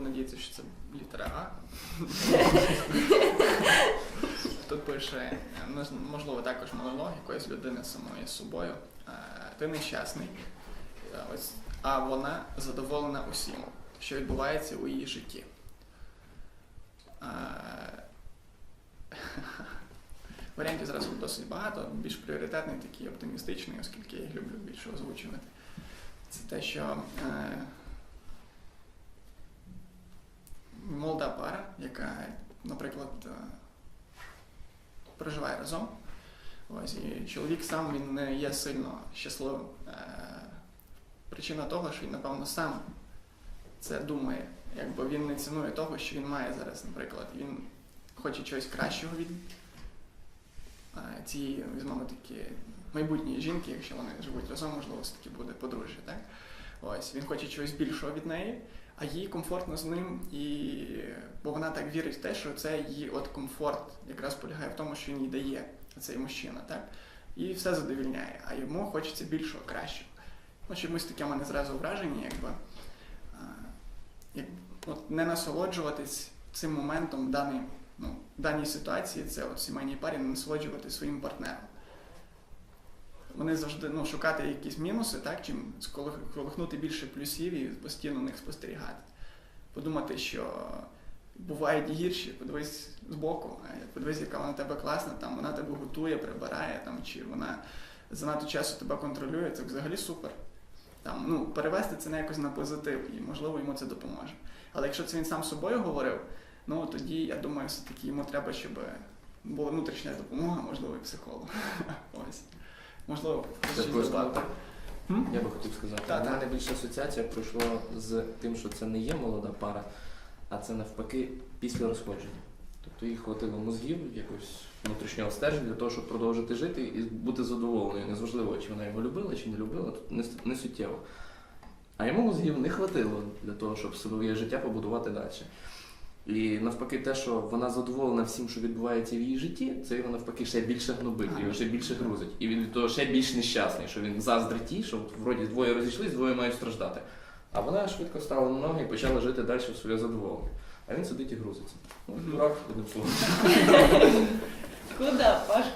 надіється, що це літера А. Тут пише, е, можливо, також монолог якоїсь людини самої з собою. Е, Ти нещасний, Е, ось, а вона задоволена усім, що відбувається у її житті. Е, Варіантів зараз досить багато, більш пріоритетний, такий оптимістичний, оскільки я їх люблю більше озвучувати. Це те, що е, молода пара, яка, наприклад, е, проживає разом. Ось, і чоловік сам він не є сильно щасливим. Е, причина того, що він, напевно, сам це думає. Якби він не цінує того, що він має зараз, наприклад. Він хоче чогось кращого від е, цієї, візьмемо такі майбутньої жінки, якщо вони живуть разом, можливо, все таки буде подружжя, так? Ось він хоче чогось більшого від неї, а їй комфортно з ним, і бо вона так вірить в те, що це її от комфорт якраз полягає в тому, що він їй дає цей мужчина, так? І все задовільняє, а йому хочеться більшого, кращого. Ну, чомусь таке мене зразу враження, якби як, от, не насолоджуватись цим моментом в даній, ну, даній ситуації, це от сімейній парі не насолоджуватись своїм партнером вони завжди ну, шукати якісь мінуси, так, чим сколих- колихнути більше плюсів і постійно них спостерігати. Подумати, що бувають гірші, подивись збоку, подивись, яка вона тебе класна, там, вона тебе готує, прибирає, там, чи вона занадто часу тебе контролює, це взагалі супер. Там, ну, перевести це на якось на позитив, і можливо йому це допоможе. Але якщо це він сам собою говорив, ну тоді я думаю, все-таки йому треба, щоб була внутрішня допомога, можливо, і психолог. Ось. Можливо, додати. М? Я би хотів сказати, Та, у мене асоціація пройшла з тим, що це не є молода пара, а це навпаки після розходження. Тобто їй хватило мозгів, якось внутрішнього стерження для того, щоб продовжити жити і бути задоволеною. Незважливо, чи вона його любила, чи не любила, тут не, не суттєво. А йому мозгів не хватило для того, щоб своє життя побудувати далі. І навпаки, те, що вона задоволена всім, що відбувається в її житті, це його навпаки ще більше гнобить, його ще більше грузить. І він від того ще більш нещасний, що він заздрить тій, що от вроді двоє розійшлись, двоє мають страждати. А вона швидко стала на ноги і почала жити далі в своє задоволення. А він сидить і грузиться. Ну, дурак, одним словом. Куда, Пашка?